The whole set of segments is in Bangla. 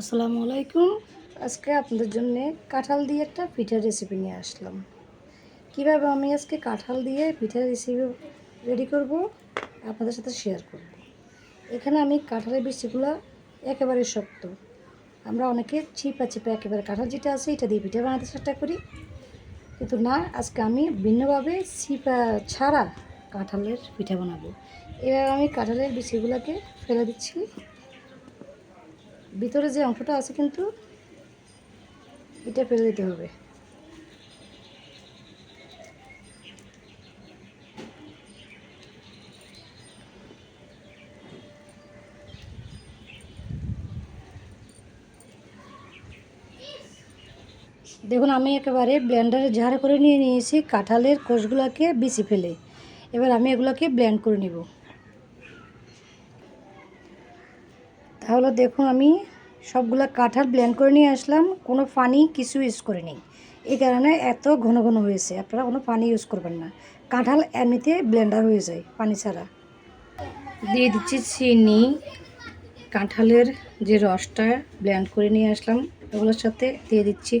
আসসালামু আলাইকুম। আজকে আপনাদের জন্য কাঁঠাল দিয়ে একটা পিঠার রেসিপি নিয়ে আসলাম। কীভাবে আমি আজকে কাঁঠাল দিয়ে পিঠার রেসিপি রেডি করব আপনাদের সাথে শেয়ার করব। এখানে আমি কাঁঠালের বিচিগুলো একেবারে শক্ত। আমরা অনেকে চিপা চিপা একেবারে কাঁঠাল যেটা আছে এটা দিয়ে পিঠা বানাতে চেষ্টা করি। কিন্তু না, আজকে আমি ভিন্নভাবে চিপা ছাড়া কাঁঠালের পিঠা বানাবো। এবার আমি কাঁঠালের বিচিগুলোকে ফেলে দিচ্ছি। ভিতরে যে অংশটা আছে কিন্তু এটা ফেলে দিতে হবে। দেখুন, আমি একেবারে ব্লেন্ডারে ঝাড় করে নিয়ে নিয়েছি, কাঁঠালের কোষগুলোকে বিচি ফেলে। এবার আমি এগুলোকে ব্লেন্ড করে নিব। তাহলে দেখুন আমি সবগুলো কাঁঠাল ব্লেন্ড করে নিয়ে আসলাম। কোনো পানি কিছু ইউজ করে নিই। এই কারণে এত ঘন ঘন হয়েছে। আপনারা কোনো পানি ইউজ করবেন না। কাঁঠাল এমনিতে ব্লেন্ডার হয়ে যায় পানি ছাড়া। দিয়ে দিচ্ছি চিনি। কাঁঠালের যে রসটা ব্লেন্ড করে নিয়ে আসলাম, ওগুলোর সাথে দিয়ে দিচ্ছি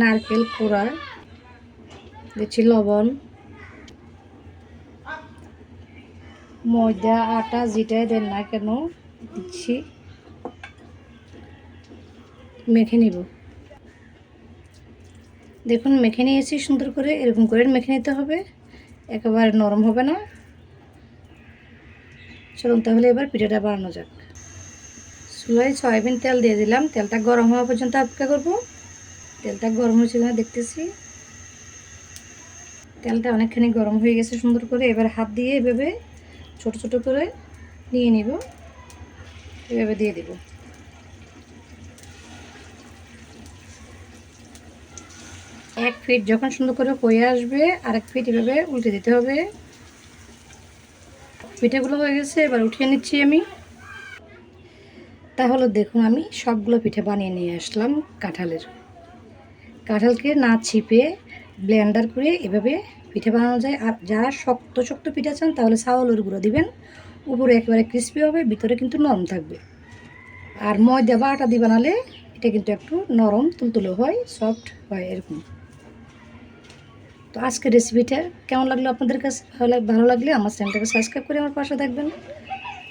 নারকেল কোড়া। দিচ্ছি লবণ। ময়দা, আটা, যেটাই দেন না কেন দিচ্ছি। মেখে নিব। দেখুন, মেখে নিয়েছি সুন্দর করে, এরকম করে মেখে নিতে হবে। একেবারে নরম হবে না। চলুন তাহলে এবার পিঠাটা বানানো যাক। চুলায় সয়াবিন তেল দিয়ে দিলাম। তেলটা গরম হওয়া পর্যন্ত অপেক্ষা করব। তেলটা গরম হয়েছে কিনা দেখতেছি। তেলটা অনেকখানি গরম হয়ে গেছে সুন্দর করে। এবার হাত দিয়ে এভাবে ছোট ছোট করে নিয়ে নিব। এভাবে দিয়ে দিব। এক ফিট যখন সুন্দর করে হয়ে আসবে আর এক ফিট এভাবে উল্টে দিতে হবে। পিঠেগুলো হয়ে গেছে, এবার উঠিয়ে নিচ্ছি আমি। তাহলে দেখুন আমি সবগুলো পিঠে বানিয়ে নিয়ে আসলাম কাঁঠালের। কাঁঠালকে না ছিপে ব্লেন্ডার করে এভাবে পিঠে বানানো যায়। আর যারা শক্ত শক্ত পিঠা চান তাহলে চাউলের গুঁড়ো দিবেন। উপরে একেবারে ক্রিস্পি হবে, ভিতরে কিন্তু নরম থাকবে। আর ময়দা বা আটা দিয়ে বানালে এটা কিন্তু একটু নরম, তুলতুলো হয় সফট হয় এরকম। তো আজকের রেসিপিটা কেমন লাগল আপনাদের কাছে? ভালো লাগ- ভালো লাগলে আমার চ্যানেলটাকে সাবস্ক্রাইব করে আমার পাশে থাকবেন।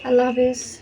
আল্লাহ হাফেজ।